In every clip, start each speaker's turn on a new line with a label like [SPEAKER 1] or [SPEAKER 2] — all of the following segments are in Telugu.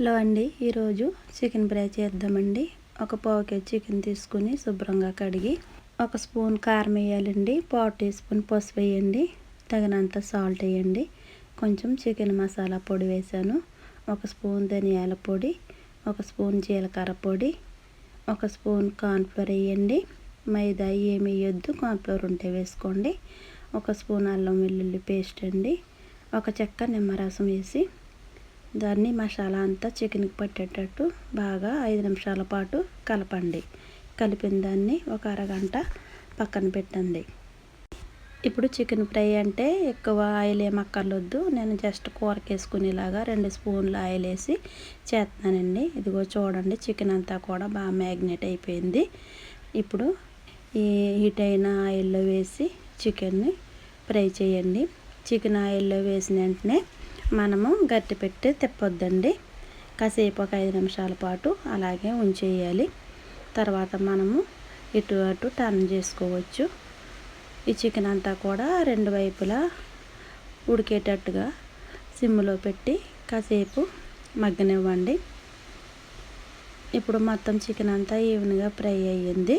[SPEAKER 1] హలో అండి ఈరోజు చికెన్ ఫ్రై చేద్దామండి. ఒక పావు కేజీ చికెన్ తీసుకుని శుభ్రంగా కడిగి ఒక స్పూన్ కారం వేయాలండి. పావు టీ స్పూన్ పసుపు వేయండి. తగినంత సాల్ట్ వేయండి. కొంచెం చికెన్ మసాలా పొడి వేసాను. ఒక స్పూన్ ధనియాల పొడి ఒక స్పూన్ జీలకర్ర పొడి ఒక స్పూన్ కార్న్ఫ్లోర్ వేయండి. మైదా ఏమి వేయొద్దు కార్న్ఫ్లోర్ ఉంటే వేసుకోండి. ఒక స్పూన్ అల్లం వెల్లుల్లి పేస్ట్ అండి. ఒక చెక్క నిమ్మరసం వేసి దాన్ని మసాలా అంతా చికెన్కి పట్టేటట్టు బాగా ఐదు నిమిషాల పాటు కలపండి. కలిపిన దాన్ని ఒక అరగంట పక్కన పెట్టండి. ఇప్పుడు చికెన్ ఫ్రై అంటే ఎక్కువ ఆయిల్ ఏం అక్కర్లొద్దు. నేను జస్ట్ కూరకి వేసుకునేలాగా రెండు స్పూన్లు ఆయిల్ వేసి చేస్తున్నానండి ఇదిగో చూడండి చికెన్ అంతా కూడా బాగా మ్యాగ్నేట్ అయిపోయింది. ఇప్పుడు ఈ హీట్ అయిన ఆయిల్లో వేసి చికెన్ని ఫ్రై చేయండి. చికెన్ ఆయిల్లో వేసిన వెంటనే మనము గట్టి పెట్టి తిప్పొద్దండి. కాసేపు ఒక ఐదు నిమిషాల పాటు అలాగే ఉంచేయాలి. తర్వాత మనము ఇటు అటు టర్న్ చేసుకోవచ్చు. ఈ చికెన్ అంతా కూడా రెండు వైపులా ఉడికేటట్టుగా సిమ్లో పెట్టి కాసేపు మగ్గనివ్వండి. ఇప్పుడు మొత్తం చికెన్ అంతా ఈవెన్గా ఫ్రై అయ్యింది.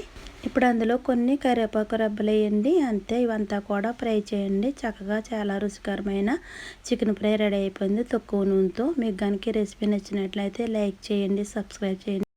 [SPEAKER 1] ఇప్పుడు అందులో కొన్ని కరివేపాకు రబ్బలు వేయండి. అంతే ఇవంతా కూడా ఫ్రై చేయండి. చక్కగా చాలా రుచికరమైన చికెన్ ఫ్రై రెడీ అయిపోయింది. తక్కువ నూనెతో మీకు కనుక రెసిపీ నచ్చినట్లయితే లైక్ చేయండి సబ్స్క్రైబ్ చేయండి.